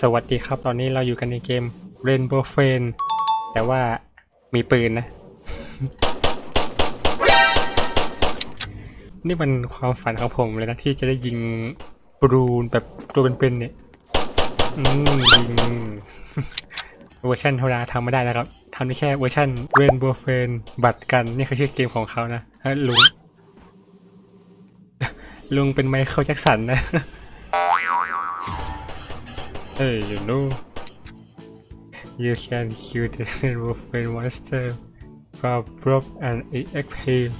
สวัสดีครับ ตอนนี้เราอยู่กันในเกม Rainbow f r i e n d แต่ว่ามีปืนนะ นี่มันความฝันของผมเลยนะ ที่จะได้ยิงบรูนแบบตัวเป็นๆเนี่ย อืมยิง เวอร์ชันธรรมดาทำไม่ได้นะครับทำได้แค่เวอร์ชัน Rainbow f r i e n d บัตรกัน นี่คือชื่อเกมของเขานะฮะลุงลุงเป็นไมเคิลแจ็คสันนะ Hey, you know, you can kill the wolfen monster for drop and EXP.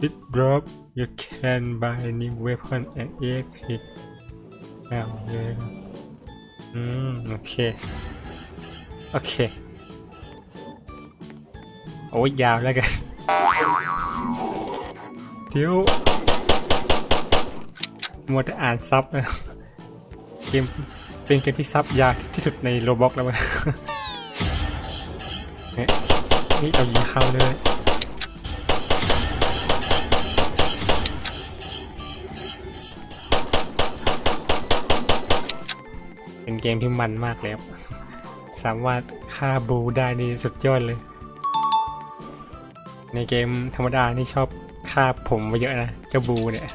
With drop, you can buy new weapon and EXP. อ้าวเลยอืม โอเค โอเค โอ้ยยาวแล้วกัน เดี๋ยวมัวแต่อ่านซับนะ เกม เป็นเกมที่ซับยากที่สุดในโรบ็อกแล้วมั้งเนี่ยนี่เรายิงเข้าเลยเป็นเกมที่มันมากเลยครับสามารถฆ่าบูได้นี่สุดยอดเลย ในเกมธรรมดานี่ชอบฆ่าผมมาเยอะนะ เจ้าบูเนี่ย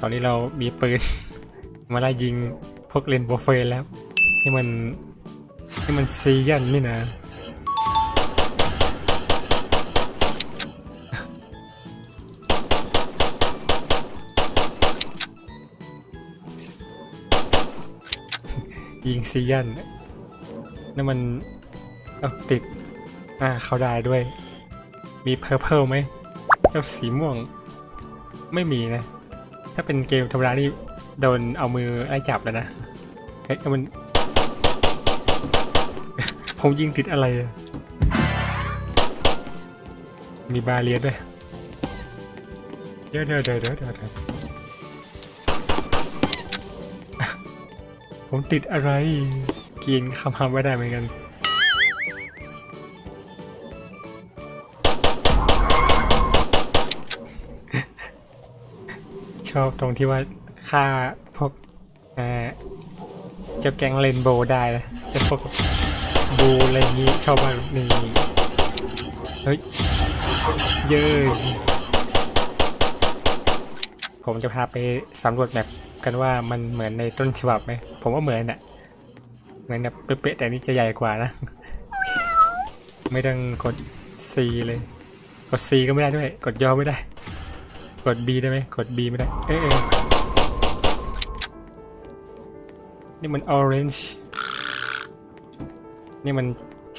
ตอนนี้เรามีปืน มาไล่ยิงพวกเลนโบเฟนแล้ว นี่มัน นี่มันซียันนี่นะ ยิงซียันนั่นมันเอาติด อ่า เขาได้ด้วย มีเพอร์เพลไหม เจ้าสีม่วง ไม่มีนะ ถ้าเป็นเกมธรรมดานี่ โดนเอามือไล่จับแล้วนะเฮ้ยมัน ผมยิงติดอะไร มีบาเลียด้วยเดี๋ยวเดี๋ยวเดี๋ยวเดี๋ยวเดี๋ยวผมติดอะไร กินคำคำไม่ได้เหมือนกันชอบตรงที่ว่า ฆ่าพวกเออเจ้าแก๊งเรนโบว์ได้นะจะพวกบูอะไรนี้ชอบมากนี่เฮ้ย เย้ยผมจะพาไปสำรวจแบบกันว่ามันเหมือนในต้นฉบับไหม ผมว่าเหมือนน่ะเหมือนแบบเป๊ะๆแต่นี่จะใหญ่กว่านะ ไม่ต้องกด C เลย กด C ก็ไม่ได้ด้วย กดย่อไม่ได้ กด B ได้ไหมกด B ไม่ได้ เอ๊ นี่มัน orange นี่มัน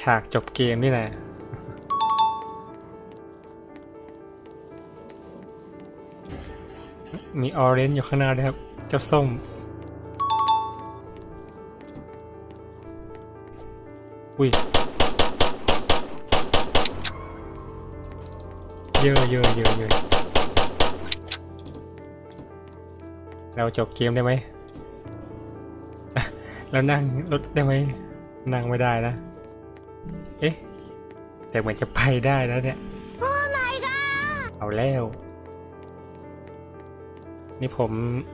ฉากจบเกมนี่นะมี orange อยู่ข้างหน้าด้วยครับ เจ้าส้ม อุ้ย เยอะเยอะเยอะเยอะเราจบเกมได้ไหม เรานั่งรถได้ไหมนั่งไม่ได้นะ เอ๊ะ แต่เหมือนจะไปได้แล้วเนี่ยเอาแล้ว นี่ผม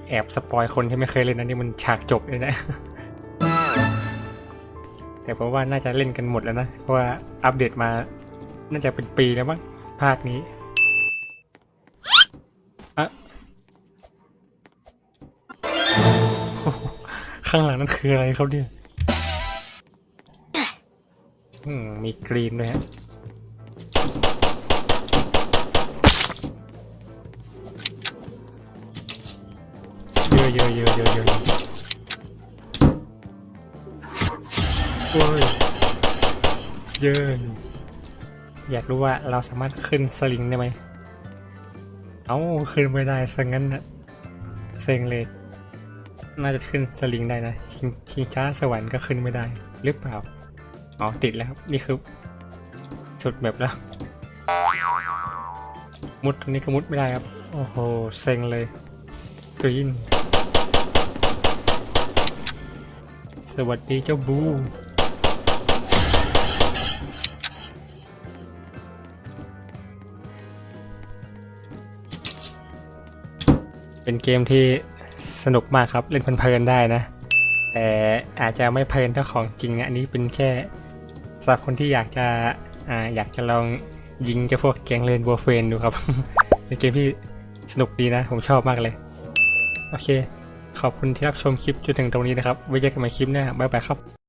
แอบสปอยคนที่ไม่เคยเล่นนะนี่มันฉากจบเลยนะ แต่ผมว่าน่าจะเล่นกันหมดแล้วนะ เพราะว่าอัปเดตมา น่าจะเป็นปีแล้วมั้งภาคนี้อะ ข้างหลังนั่นคืออะไรเขาเนี่ยอืมมีกรีนด้วยฮะเยอะเยอะเยอะเยอะเยอะโอ้ยเยอะอยากรู้ว่าเราสามารถขึ้นสลิงได้ไหม เอ้า ขึ้นไม่ได้ซะงั้นนะเซ็งเลย น่าจะขึ้นสลิงได้นะชิงชิงช้าสวรรค์ก็ขึ้นไม่ได้หรือเปล่า อ๋อ ติดแล้วครับ นี่คือ สุดแบบแล้ว มุดตรงนี้ก็มุดไม่ได้ครับ โอ้โห เซ็งเลย กรีน สวัสดีเจ้าบูเป็นเกมที่ สนุกมากครับเล่นเพลินๆได้นะ แต่อาจจะไม่เพลินเท่าของจริงนะอันนี้เป็นแค่สำหรับคนที่อยากจะอ่าอยากจะลองยิงเจ้าพวกแก๊งเลนบัวเฟนดูครับเป็นเกมที่สนุกดีนะ ผมชอบมากเลย โอเค ขอบคุณที่รับชมคลิปจนถึงตรงนี้นะครับไว้เจอกันใหม่คลิปหน้าบ๊ายบายครับ